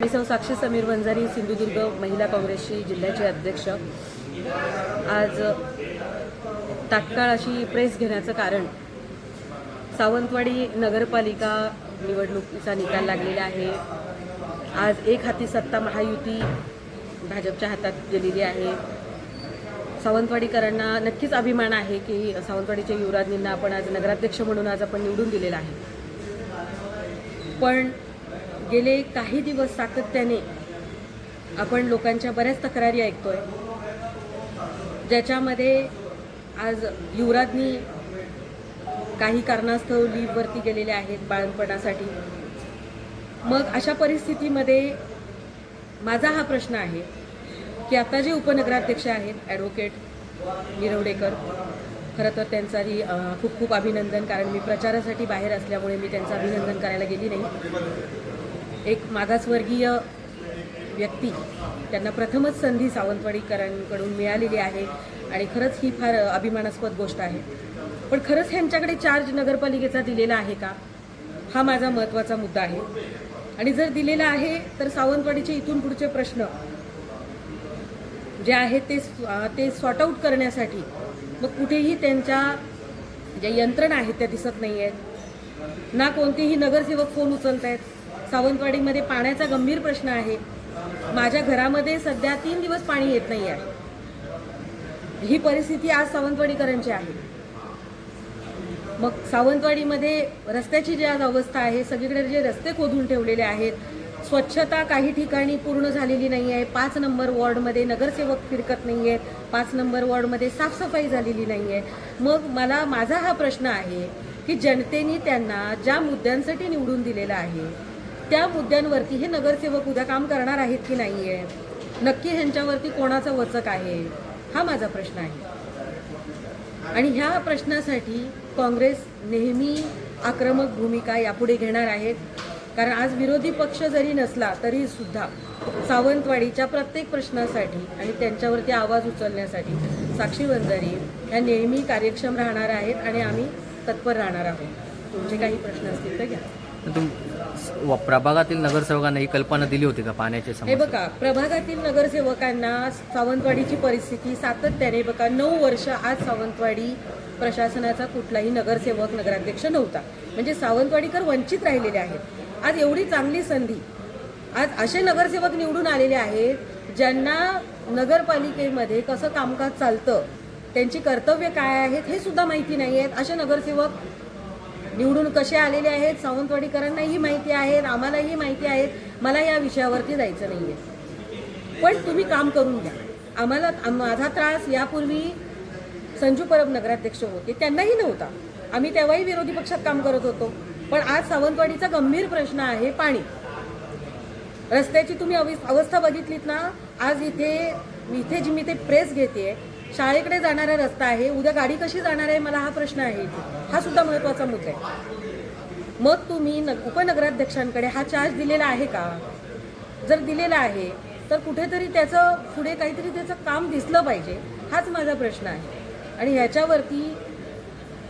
मी सौ साक्षी समीर वंजारी सिंधुदुर्ग महिला काँग्रेसची जिल्ह्याचे अध्यक्ष. आज तात्काळ अशी प्रेस घेण्याचं कारण सावंतवाडी नगरपालिका निवडणुकीचा निकाल लागलेला आहे. आज एक हाती सत्ता महायुती भाजपच्या हातात गेलेली आहे. सावंतवाडीकरांना नक्कीच अभिमान आहे की सावंतवाडीच्या युवराजनींना आपण आज नगराध्यक्ष म्हणून आज आपण निवडून दिलेला आहे. पण गेले काही दिवस सातत्याने आपण लोकांच्या बऱ्याच तक्रारी ऐकतोय. ज्याच्यामध्ये आज युवराजनी काही कारणास्तव लीववरती गेलेले आहेत बाळणपणासाठी मग अशा परिस्थितीमध्ये माझा हा प्रश्न आहे की आता जे उपनगराध्यक्ष आहेत ॲडव्होकेट निरवडेकर खरं तर त्यांचाही खूप खूप अभिनंदन कारण मी प्रचारासाठी बाहेर असल्यामुळे मी त्यांचं अभिनंदन करायला गेली नाही. एक मागासवर्गीय व्यक्ती. त्यांना प्रथमच संधी सावंतवाडीकरांकडून मिळालेली आहे आणि खरंच ही फार अभिमानास्पद गोष्ट आहे. पण खरंच ह्यांच्याकडे चार्ज नगरपालिकेचा दिलेला आहे का? हा माझा महत्त्वाचा मुद्दा आहे. आणि जर दिलेला आहे तर सावंतवाडीचे इथून पुढचे प्रश्न जे आहेत ते ते सॉर्ट आऊट करण्यासाठी मग कुठेही त्यांच्या ज्या यंत्रणा आहेत त्या दिसत नाही आहेत ना कोणतेही नगरसेवक फोन उचलत आहेत सावंतवाडीमध्ये पाण्याचा गंभीर प्रश्न आहे. माझ्या घरामध्ये सध्या तीन दिवस पाणी येत नाही आहे ही परिस्थिती आज सावंतवाडीकरांची आहे. मग सावंतवाडीमध्ये रस्त्याची जी आज अवस्था आहे सगळीकडे जे रस्ते खोदून ठेवलेले आहेत स्वच्छता काही ठिकाणी पूर्ण झालेली नाही आहे. पाच नंबर वॉर्डमध्ये नगरसेवक फिरकत नाही आहेत पाच नंबर वॉर्डमध्ये साफसफाई झालेली नाही आहे मग मला माझा हा प्रश्न आहे की जनतेने त्यांना ज्या मुद्द्यांसाठी निवडून दिलेलं आहे त्या मुद्द्यांवरती हे नगरसेवक उद्या काम करणार आहेत की नाही आहे नक्की ह्यांच्यावरती कोणाचा वचक आहे? हा माझा प्रश्न आहे. आणि ह्या प्रश्नासाठी काँग्रेस नेहमी आक्रमक भूमिका यापुढे घेणार आहेत कारण आज विरोधी पक्ष जरी नसला तरी सुद्धा सावंतवाडीच्या प्रत्येक प्रश्नासाठी आणि त्यांच्यावरती आवाज उचलण्यासाठी साक्षी वंजारी ह्या नेहमी कार्यक्षम राहणार आहेत आणि आम्ही तत्पर राहणार आहोत. तुमचे काही प्रश्न असतील तर घ्या. व- प्रभागातील नगरसेवकांना ही कल्पना दिली होती का पाण्याची हे समस्या? बघा प्रभागातील नगरसेवकांना सावंतवाडीची परिस्थिती सातत्याने बघा नऊ वर्ष आज सावंतवाडी प्रशासनाचा कुठलाही नगरसेवक नगराध्यक्ष नव्हता. म्हणजे सावंतवाडीकर वंचित राहिलेले आहेत. आज एवढी चांगली संधी आज असे नगरसेवक निवडून आलेले आहेत ज्यांना नगरपालिकेमध्ये कसं कामकाज चालतं त्यांची कर्तव्य काय आहेत हे सुद्धा माहिती नाही आहेत. असे नगरसेवक निवडून कसे आलेले आहेत सावंतवाडीकरांनाही माहिती आहेत आम्हालाही माहिती आहेत मला या विषयावरती जायचं नाही आहे पण तुम्ही काम करून घ्या. आम्हाला माझा त्रास यापूर्वी संजू परब नगराध्यक्ष होते. त्यांनाही नव्हता. आम्ही तेव्हाही विरोधी पक्षात काम करत होतो. पण आज सावंतवाडीचा गंभीर प्रश्न आहे पाणी. रस्त्याची तुम्ही अवस्था बघितलीत ना? आज इथे इथे जी मी ते प्रेस घेते शाळेकडे जाणारा रस्ता आहे. उद्या गाडी कशी जाणार आहे मला हा प्रश्न आहे. हा सुद्धा महत्त्वाचा मुद्दा आहे. मग तुम्ही न उपनगराध्यक्षांकडे हा चार्ज दिलेला आहे का? जर दिलेला आहे तर कुठेतरी त्याचं पुढे काहीतरी त्याचं काम दिसलं पाहिजे हाच माझा प्रश्न आहे. आणि ह्याच्यावरती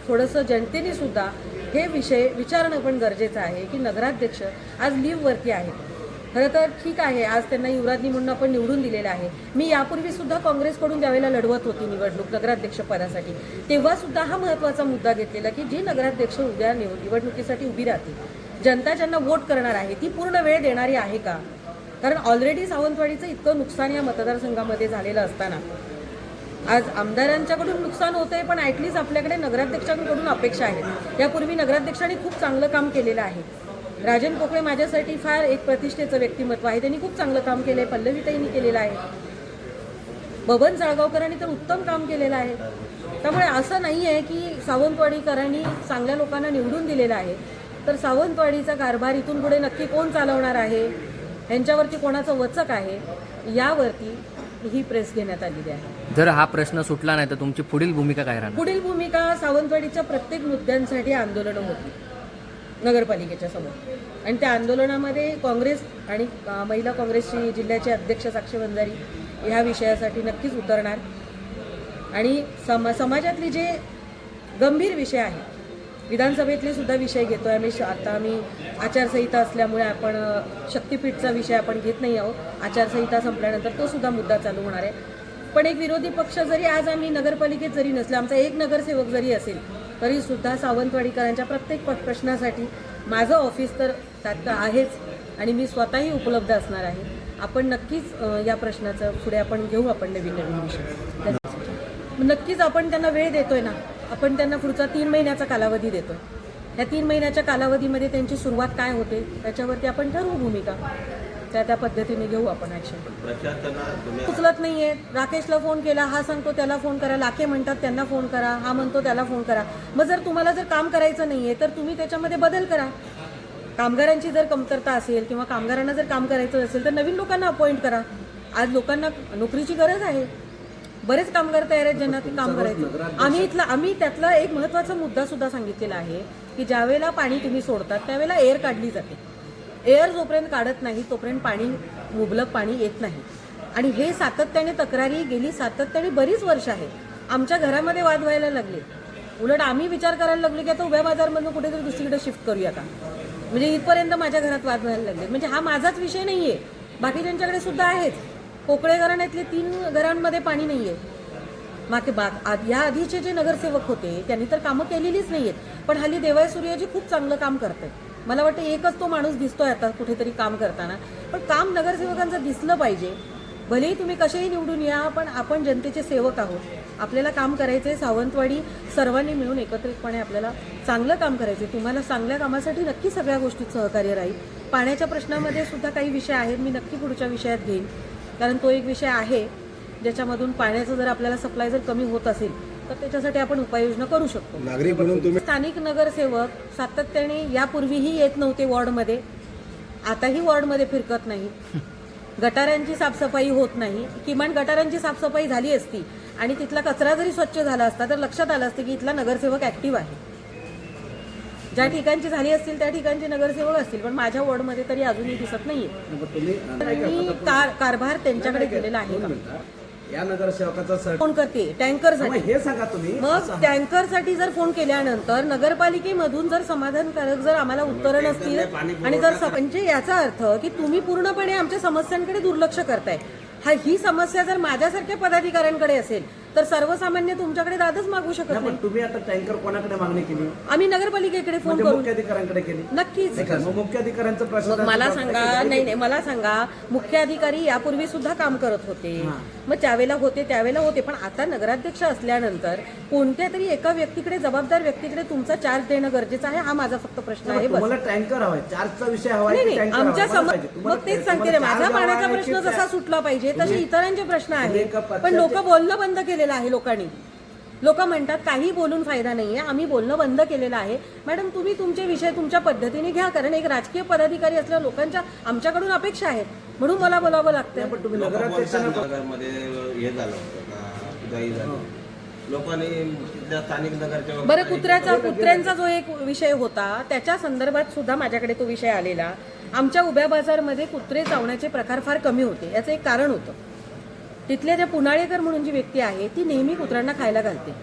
थोडंसं जनतेने सुद्धा हे विषय विचारणं पण गरजेचं आहे की नगराध्यक्ष आज लीववरती आहेत. खरं तर ठीक आहे आज त्यांना युवराजनी म्हणून आपण निवडून दिलेलं आहे. मी यापूर्वी सुद्धा काँग्रेसकडून ज्यावेळेला लढवत होती निवडणूक नगराध्यक्षपदासाठी तेव्हा सुद्धा हा महत्त्वाचा मुद्दा घेतलेला की जे नगराध्यक्ष उद्या निवडणुकीसाठी उभी राहतील जनता ज्यांना वोट करणार आहे ती पूर्ण वेळ देणारी आहे का? कारण ऑलरेडी सावंतवाडीचं इतकं नुकसान या मतदारसंघामध्ये झालेलं असताना आज आमदारांच्याकडून नुकसान होतंय पण ॲटलीस्ट आपल्याकडे नगराध्यक्षांकडून अपेक्षा आहेत. यापूर्वी नगराध्यक्षांनी खूप चांगलं काम केलेलं आहे. राजन कोकळे माझ्यासाठी फार एक प्रतिष्ठेचं व्यक्तिमत्व आहे. त्यांनी खूप चांगलं काम केलं आहे पल्लवीताईंनी केलेलं आहे. बबन जळगावकरांनी तर उत्तम काम केलेलं आहे. त्यामुळे असं नाही आहे की सावंतवाडीकरांनी चांगल्या लोकांना निवडून दिलेलं आहे. तर सावंतवाडीचा कारभार इथून पुढे नक्की कोण चालवणार आहे? ह्यांच्यावरती कोणाचं वचक आहे? यावरती ही प्रेस घेण्यात आलेली आहे. जर हा प्रश्न सुटला नाही तर तुमची पुढील भूमिका काय राहणार? पुढील भूमिका सावंतवाडीच्या प्रत्येक मुद्द्यांसाठी आंदोलनं होती. नगरपालिकेच्या समोर. आणि त्या आंदोलनामध्ये काँग्रेस आणि महिला काँग्रेसची जिल्ह्याचे अध्यक्ष साक्षी वंजारी ह्या विषयासाठी नक्कीच उतरणार. आणि सम समाजातले जे गंभीर विषय आहेत विधानसभेतले सुद्धा विषय घेतोय आम्ही. आता आम्ही आचारसंहिता असल्यामुळे आपण शक्तीपीठचा विषय आपण घेत नाही आहोत. आचारसंहिता संपल्यानंतर तो सुद्धा मुद्दा चालू होणार आहे. पण एक विरोधी पक्ष जरी आज आम्ही नगरपालिकेत जरी नसलो आमचा एक नगरसेवक जरी असेल तरीसुद्धा सावंतवाडीकरांच्या प्रत्येक प- प्रश्नासाठी माझं ऑफिस तर त्यात आहेच आणि मी स्वतःही उपलब्ध असणार आहे. आपण नक्कीच या प्रश्नाचं पुढे आपण घेऊ आपण नवीन नवीन विषय. नक्कीच आपण त्यांना वेळ देतोय ना. आपण त्यांना पुढचा तीन महिन्याचा कालावधी देतोय. या तीन महिन्याच्या कालावधीमध्ये त्यांची सुरुवात काय होते त्याच्यावरती आपण ठरवू भूमिका. त्या त्या पद्धतीने घेऊ आपण ऍक्शन उचलत नाहीये. राकेशला फोन केला हा सांगतो त्याला फोन करा. लाखे म्हणतात त्यांना फोन करा. हा म्हणतो त्याला फोन करा. मग जर तुम्हाला जर काम करायचं नाहीये तर तुम्ही त्याच्यामध्ये बदल करा. कामगारांची जर कमतरता असेल किंवा कामगारांना जर काम करायचं असेल तर नवीन लोकांना अपॉइंट करा. आज लोकांना नोकरीची गरज आहे. बरेच कामगार तयार आहेत ज्यांना ते काम करायचं. आम्ही इथला आम्ही त्यातला एक महत्त्वाचा मुद्दा सुद्धा सांगितलेला आहे की ज्यावेळेला पाणी तुम्ही सोडतात त्यावेळेला एअर काढली जाते. एअर जोपर्यंत काढत नाही तोपर्यंत पाणी मुबलक पाणी येत नाही. आणि हे सातत्याने तक्रारी गेली सातत्याने बरीच वर्ष आहेत. आमच्या घरामध्ये वाद व्हायला लागले. उलट आम्ही विचार करायला लागलो की आता उभ्या बाजारमधून कुठेतरी दुसरीकडे शिफ्ट करूया का? म्हणजे इथपर्यंत माझ्या घरात वाद व्हायला लागले. म्हणजे हा माझाच विषय नाही आहे बाकीच्यांच्याकडे सुद्धा आहेच कोकळे घराण्यातले तीन घरांमध्ये पाणी नाही आहे माके बाग आद- या आधीचे जे नगरसेवक होते त्यांनी तर कामं केलेलीच नाही आहेत पण हल्ली देवाय सूर्यजी खूप चांगलं काम करतंय मला वाटतं एकच तो माणूस दिसतोय आता कुठेतरी काम करताना. पण काम नगरसेवकांचं दिसलं पाहिजे. भलेही तुम्ही कसेही निवडून या पण आपण जनतेचे सेवक आहोत. आपल्याला काम करायचंय सावंतवाडी सर्वांनी मिळून एकत्रितपणे आपल्याला चांगलं काम करायचंय. तुम्हाला चांगल्या कामासाठी नक्की सगळ्या गोष्टीत सहकार्य राहील. पाण्याच्या प्रश्नामध्ये सुद्धा काही विषय आहेत मी नक्की पुढच्या विषयात घेईन. कारण तो एक विषय आहे ज्याच्यामधून पाण्याचं जर आपल्याला सप्लाय जर कमी होत असेल तर त्याच्यासाठी आपण उपाययोजना करू शकतो. नागरिक म्हणून तुम्ही स्थानिक नगरसेवक सातत्याने यापूर्वीही येत नव्हते वॉर्डमध्ये. आताही वॉर्डमध्ये फिरकत नाही. गटारांची साफसफाई होत नाही. किमान गटारांची साफसफाई झाली असती आणि तिथला कचरा जरी स्वच्छ झाला असता तर लक्षात आलं असतं की इथला नगरसेवक ऍक्टिव्ह आहे. ज्या ठिकाणची झाली असतील त्या ठिकाणचे नगरसेवक असतील पण माझ्या वॉर्डमध्ये तरी अजूनही दिसत नाहीये. मी कार कारभार त्यांच्याकडे गेलेला आहे का? या नगरसेवकाचा सर फोन करते. टँकरसाठी हे सांगा तुम्ही. मग टँकरसाठी जर फोन केल्यानंतर नगरपालिकेमधून जर समाधानकारक जर आम्हाला उत्तरं नसतील आणि जर स- म्हणजे याचा अर्थ की तुम्ही पूर्णपणे आमच्या समस्यांकडे दुर्लक्ष करताय. हा ही समस्या जर माझ्यासारख्या पदाधिकाऱ्यांकडे असेल तर सर्वसामान्य तुमच्याकडे दादच मागू शकत नाही, पण तुम्ही आता टँकर कोणाकडे मागणी केली? आम्ही नगरपालिकेकडे फोन म्हणजे करू मुख्याधिकाऱ्यांकडे केली? नक्कीच. मुख्याधिकाऱ्यांचं प्रश्न मला सांगा नाही नाही मला सांगा मुख्य अधिकारी यापूर्वी सुद्धा काम करत होते. मग त्यावेळेला होते त्यावेळेला होते. पण आता नगराध्यक्ष असल्यानंतर कोणत्या तरी एका व्यक्तीकडे जबाबदार व्यक्तीकडे तुमचा चार्ज देणं गरजेचं आहे? हा माझा फक्त प्रश्न आहे तुम्हाला टँकर हवाय चार्जचा विषय हवाय आमच्या? मला मग तेच सांगते रे माझा पाण्याचा प्रश्न जसा सुटला पाहिजे तसे इतरांचे प्रश्न आहेत. पण लोक बोलणं बंद केलेलं आहे लोकांनी. लोक म्हणतात काही बोलून फायदा नाहीये. आम्ही बोलणं बंद केलेलं आहे. मॅडम तुम्ही तुमचे विषय तुमच्या पद्धतीने घ्या कारण एक राजकीय पदाधिकारी असल्या लोकांच्या आमच्याकडून अपेक्षा आहेत. म्हणून मला बोलावं लागतं नाही, पण तुम्ही हे झालं होतं लोकांनी स्थानिक नगरच्या बरं कुत्र्याचा कुत्र्यांचा जो एक विषय होता त्याच्या संदर्भात सुद्धा माझ्याकडे तो विषय आलेला. आमच्या उभ्या बाजारमध्ये कुत्रे चावण्याचे प्रकार फार कमी होते. याचं एक कारण होतं. तिथल्या त्या पुनाळेकर म्हणून जी व्यक्ती आहे ती नेहमी कुत्र्यांना खायला घालते.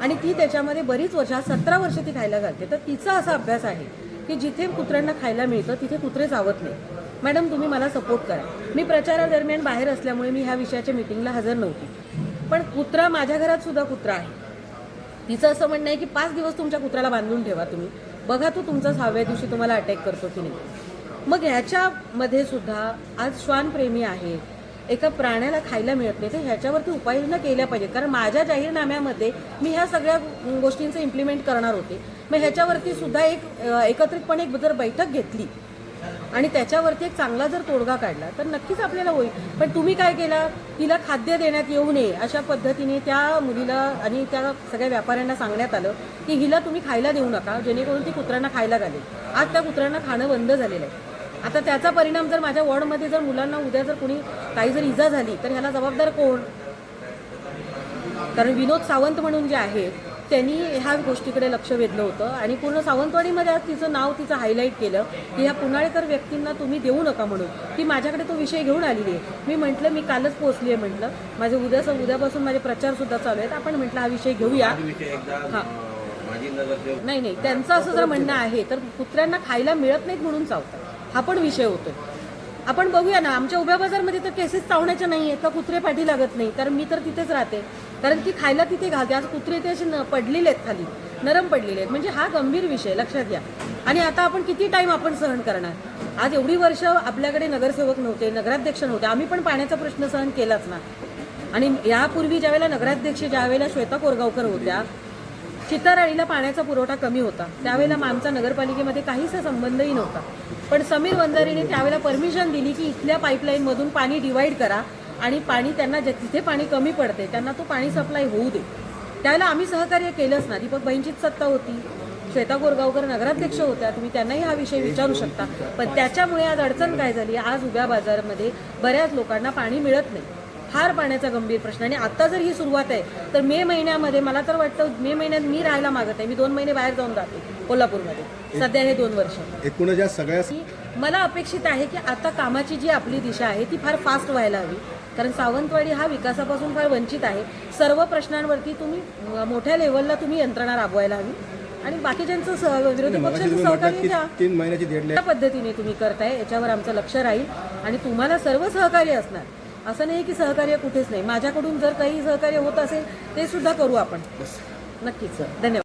आणि ती त्याच्यामध्ये बरीच वर्ष सतरा वर्ष ती खायला घालते. तर तिचा असा अभ्यास आहे की जिथे कुत्र्यांना खायला मिळतं तिथे कुत्रे चावत नाही मॅडम तुम्ही मला सपोर्ट करा. मी प्रचारादरम्यान बाहेर असल्यामुळे मी ह्या विषयाच्या मिटिंगला हजर नव्हती. पण कुत्रा माझ्या घरात सुद्धा कुत्रा आहे. तिचं असं म्हणणं आहे की पाच दिवस तुमच्या कुत्र्याला बांधून ठेवा तुम्ही. बघा तो तुमचा सहाव्या दिवशी तुम्हाला अटॅक करतो की नाही. मग ह्याच्यामध्ये सुद्धा आज श्वानप्रेमी आहे एका प्राण्याला खायला मिळत नाही. तर ह्याच्यावरती उपाययोजना केल्या पाहिजेत. कारण माझ्या जाहीरनाम्यामध्ये मी ह्या सगळ्या गोष्टींचं इम्प्लिमेंट करणार होते. मग ह्याच्यावरती सुद्धा एक एकत्रितपणे एक जर बैठक घेतली आणि त्याच्यावरती एक चांगला जर तोडगा काढला तर नक्कीच आपल्याला होईल. पण तुम्ही काय केला? तिला खाद्य देण्यात येऊ नये अशा पद्धतीने त्या मुलीला आणि त्या सगळ्या व्यापाऱ्यांना सांगण्यात आलं की हिला तुम्ही खायला देऊ नका जेणेकरून ती कुत्र्यांना खायला घालेल. आज त्या कुत्र्यांना खाणं बंद झालेलं आहे. आता त्याचा परिणाम जर माझ्या वॉर्डमध्ये जर मुलांना उद्या जर कोणी काही जर इजा झाली तर ह्याला जबाबदार कोण? कारण विनोद सावंत म्हणून जे आहेत त्यांनी ह्या गोष्टीकडे लक्ष वेधलं होतं आणि पूर्ण सावंतवाडीमध्ये आज तिचं नाव तिचं हायलाईट केलं की ह्या पुनाळेकर व्यक्तींना तुम्ही देऊ नका म्हणून. ती माझ्याकडे तो विषय घेऊन आलेली आहे. मी म्हटलं मी कालच पोहोचली आहे म्हटलं. माझे उद्या उद्यापासून माझे प्रचार सुद्धा चालू आहेत. आपण म्हटलं हा विषय घेऊया. हा नाही नाही. त्यांचं असं जर म्हणणं आहे तर कुत्र्यांना खायला मिळत नाहीत म्हणून चावतात हा पण विषय होतोय. आपण बघूया ना आमच्या उभ्या बाजारमध्ये तर केसेस चावण्याच्या नाही आहेत का कुत्रे पाठी लागत नाही. तर मी तर तिथेच राहते. कारण की खायला तिथे घालते. आज कुत्रे ते असे न- पडलेले आहेत खाली नरम पडलेले आहेत. म्हणजे हा गंभीर विषय लक्षात घ्या. आणि आता आपण किती टाईम आपण सहन करणार? आज एवढी वर्ष आपल्याकडे नगरसेवक नव्हते नगराध्यक्ष नव्हते. आम्ही पण पाण्याचा प्रश्न सहन केलाच ना. आणि यापूर्वी ज्यावेळेला नगराध्यक्ष ज्यावेळेला श्वेता कोरगावकर होत्या चिताराळीला पाण्याचा पुरवठा कमी होता. त्यावेळेला आमचा नगरपालिकेमध्ये काहीसा संबंधही नव्हता. पण समीर वंजारीने त्यावेळेला परमिशन दिली की इथल्या पाईपलाईनमधून पाणी डिवाईड करा आणि पाणी त्यांना जिथे पाणी कमी पडते त्यांना तो पाणी सप्लाय होऊ दे. त्यावेळेला आम्ही सहकार्य केलंच ना. दीपक बहिणचीच सत्ता होती. श्वेता गोरगावकर नगराध्यक्ष होत्या. तुम्ही त्यांनाही हा विषय विचारू शकता. पण त्याच्यामुळे आज अडचण काय झाली? आज उभ्या बाजारामध्ये बऱ्याच लोकांना पाणी मिळत नाही. फार पाण्याचा गंभीर प्रश्न आणि आता जर ही सुरुवात आहे तर मे महिन्यामध्ये मला तर वाटतं मे महिन्यात मी राहायला मागत आहे. मी दोन महिने बाहेर जाऊन राहते कोल्हापूरमध्ये. सध्या हे दोन वर्ष. एकूणच या सगळ्या मला अपेक्षित आहे की आता कामाची जी आपली दिशा आहे ती फार फास्ट व्हायला हवी. कारण सावंतवाडी हा विकासापासून फार वंचित आहे. सर्व प्रश्नांवरती तुम्ही मोठ्या लेवलला तुम्ही यंत्रणा राबवायला हवी. आणि बाकीच्यांचं सह विरोधी पक्षाचं सहकार्य की तीन महिन्याची पद्धतीने तुम्ही करताय याच्यावर आमचं लक्ष राहील. आणि तुम्हाला सर्व सहकार्य असणार. असं नाही की सहकार्य कुठेच नाही. माझ्याकडून जर काही सहकार्य होत असेल ते सुद्धा करू आपण. नक्कीच सर धन्यवाद.